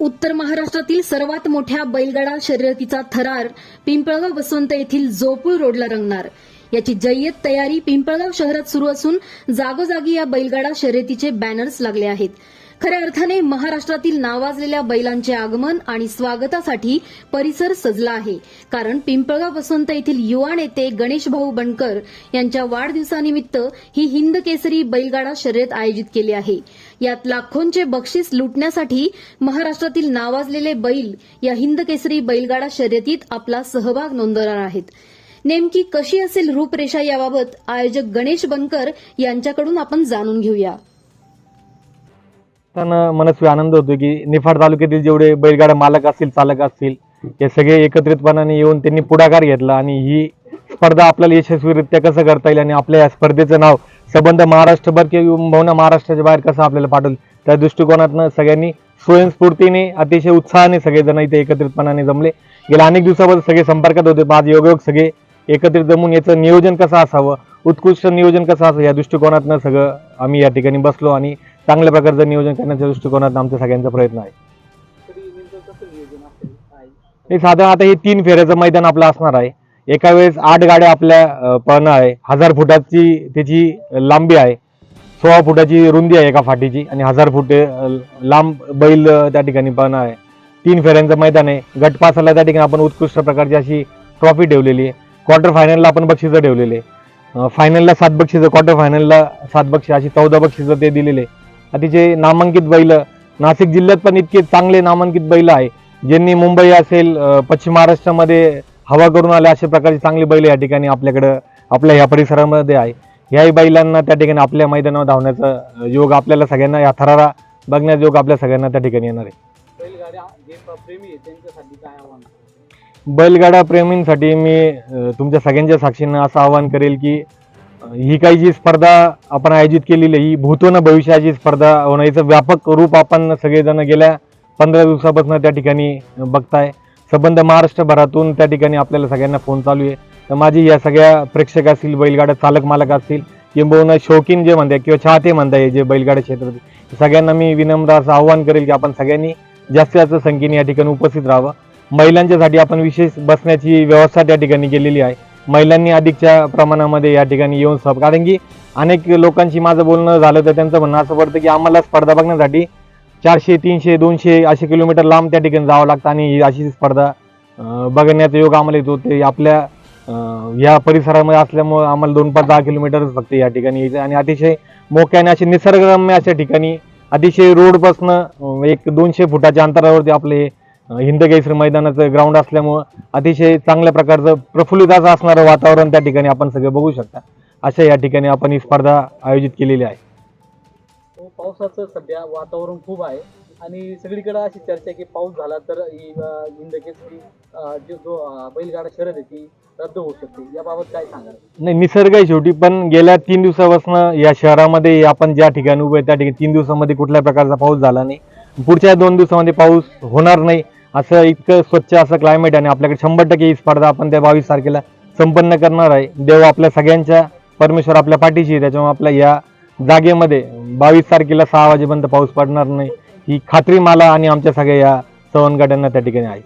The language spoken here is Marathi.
उत्तर महाराष्ट्रातील सर्वात मोठ्या बैलगाडा शर्यतीचा थरार पिंपळगाव वसंत येथील जोपूळ रोडला रंगणार. याची जय्यत तयारी पिंपळगाव शहरात सुरू असून जागोजागी या बैलगाडा शर्यतीचे बॅनर्स लागले आहेत. खऱ्या अर्थाने महाराष्ट्रातील नावाजलेल्या बैलांचे आगमन आणि स्वागतासाठी परिसर सजला आहे. कारण पिंपळगाव वसंत येथील युवा नेते गणेश भाऊ बनकर यांच्या वाढदिवसानिमित्त ही हिंद केसरी बैलगाडा शर्यत आयोजित केली आहे. यात लाखोंचे बक्षीस लुटण्यासाठी महाराष्ट्रातील नावाजलेले बैल या हिंद केसरी बैलगाडा शर्यतीत आपला सहभाग नोंदवणार आहेत. नेमकी कशी असेल रूपरेषा याबाबत आयोजक गणेश बनकर यांच्याकडून आपण जाणून घेऊया. असताना मनस्वी आनंद होतो की निफाड तालुक्यातील जेवढे बैलगाडा मालक असतील चालक असतील हे सगळे एकत्रितपणाने येऊन त्यांनी पुढाकार घेतला आणि ही स्पर्धा आपल्याला यशस्वीरित्या कसं करता येईल आणि आपल्या या स्पर्धेचं नाव संबंध महाराष्ट्रभर किंवा महाराष्ट्राच्या बाहेर कसं आपल्याला पाठवलं त्या दृष्टिकोनातनं सगळ्यांनी स्वयंस्फूर्तीने अतिशय उत्साहाने सगळेजण इथे एकत्रितपणाने जमले. गेल्या अनेक दिवसापासून सगळे संपर्कात होते. आज योगायोग सगळे एकत्रित जमून याचं नियोजन कसं असावं? उत्कृष्ट नियोजन कसं असावं? या दृष्टिकोनातनं सगळं आम्ही या ठिकाणी बसलो आणि चांगल्या प्रकारचं नियोजन करण्याच्या दृष्टिकोनात आमचा सगळ्यांचा प्रयत्न आहे. हे साधारण आता हे तीन फेऱ्याचं मैदान आपलं असणार आहे. एका वेळेस आठ गाड्या आपल्या पळणार आहे. हजार फुटाची त्याची लांबी आहे. सोळा फुटाची रुंदी आहे एका फाटीची आणि हजार फुट लांब बैल त्या ठिकाणी पळणार आहे. तीन फेऱ्यांचं मैदान आहे. गटपासाला त्या ठिकाणी आपण उत्कृष्ट प्रकारची अशी ट्रॉफी ठेवलेली आहे. क्वार्टर फायनलला आपण बक्षिसं ठेवलेले. फायनलला सात बक्षिसं क्वार्टर फायनलला सात बक्षी अशी चौदा बक्षिसं ते दिलेले. अतिशय नामांकित बैल नाशिक जिल्ह्यात पण इतके चांगले नामांकित बैल आहे. ज्यांनी मुंबई असेल पश्चिम महाराष्ट्रामध्ये हवा करून आले अशा प्रकारची चांगली बैल या ठिकाणी आपल्याकडं आपल्या ह्या परिसरामध्ये आहे. ह्याही बैलांना त्या ठिकाणी आपल्या मैदानावर धावण्याचा योग आपल्याला सगळ्यांना या थरारा बघण्याचा योग आपल्या सगळ्यांना त्या ठिकाणी येणार आहे. बैलगाडा प्रेमींसाठी मी तुमच्या सगळ्यांच्या साक्षीनं असं आवाहन करेल की ही काही जी स्पर्धा आपण आयोजित केलेली आहे ही भूतोन भविष्याची स्पर्धा होणं व्यापक रूप आपण सगळेजण गेल्या पंधरा दिवसापासून त्या ठिकाणी बघताय. संबंध महाराष्ट्रभरातून त्या ठिकाणी आपल्याला सगळ्यांना फोन चालू आहे. तर माझी या सगळ्या प्रेक्षक असतील बैलगाड्या चालक मालक असतील किंबहुना शौकीन जे म्हणताय किंवा चाहते म्हणताय जे बैलगाडा क्षेत्रात सगळ्यांना मी विनम्र असं आव्हान करेल की आपण सगळ्यांनी जास्तीत जास्त संख्येने या ठिकाणी उपस्थित राहावं. महिलांच्यासाठी आपण विशेष बसण्याची व्यवस्था त्या ठिकाणी केलेली आहे. महिलांनी अधिकच्या प्रमाणामध्ये या ठिकाणी येऊन सब कारण की अनेक लोकांशी माझं बोलणं झालं तर त्यांचं म्हणणं असं पडतं की आम्हाला स्पर्धा बघण्यासाठी चारशे तीनशे दोनशे असे किलोमीटर लांब त्या ठिकाणी जावं लागतं आणि अशी स्पर्धा बघण्याचा योग आम्हाला येतो. ते आपल्या या परिसरामध्ये असल्यामुळं आम्हाला दोन पाच दहा किलोमीटरच फक्त या ठिकाणी यायचं आणि अतिशय मोक्याने असे निसर्गरम्य अशा ठिकाणी अतिशय रोडपासनं एक दोनशे फुटाच्या अंतरावरती आपले हिंद केसरी मैदानाचं ग्राउंड असल्यामुळं अतिशय चांगल्या प्रकारचं प्रफुल्लित असं असणारं वातावरण त्या ठिकाणी आपण सगळं बघू शकता. अशा या ठिकाणी आपण ही स्पर्धा आयोजित केलेली आहे. हो, पावसाचं सध्या वातावरण खूप आहे. आणि सगळीकडे अशी चर्चा आहे की पाऊस झाला तर ही हिंद केसरी जो बैलगाडा शर्यत आहे ती रद्द होऊ शकते. याबाबत काय सांगाल? नाही निसर्ग आहे शेवटी पण गेल्या तीन दिवसापासून या शहरामध्ये आपण ज्या ठिकाणी उभे त्या ठिकाणी तीन दिवसामध्ये कुठल्या प्रकारचा पाऊस झाला नाही. पुढच्या दोन दिवसामध्ये पाऊस होणार नाही. असं इतकं स्वच्छ असं क्लायमेट आहे आणि आपल्याकडे शंभर टक्के ही स्पर्धा आपण त्या बावीस तारखेला संपन्न करणार आहे. देव आपल्या सगळ्यांच्या परमेश्वर आपल्या पाठीशी त्याच्यामुळे आपल्या या जागेमध्ये बावीस तारखेला सहा वाजेपर्यंत पाऊस पडणार नाही. ही खात्री मला आणि आमच्या सगळ्या या सवनगाड्यांना त्या ठिकाणी आहे.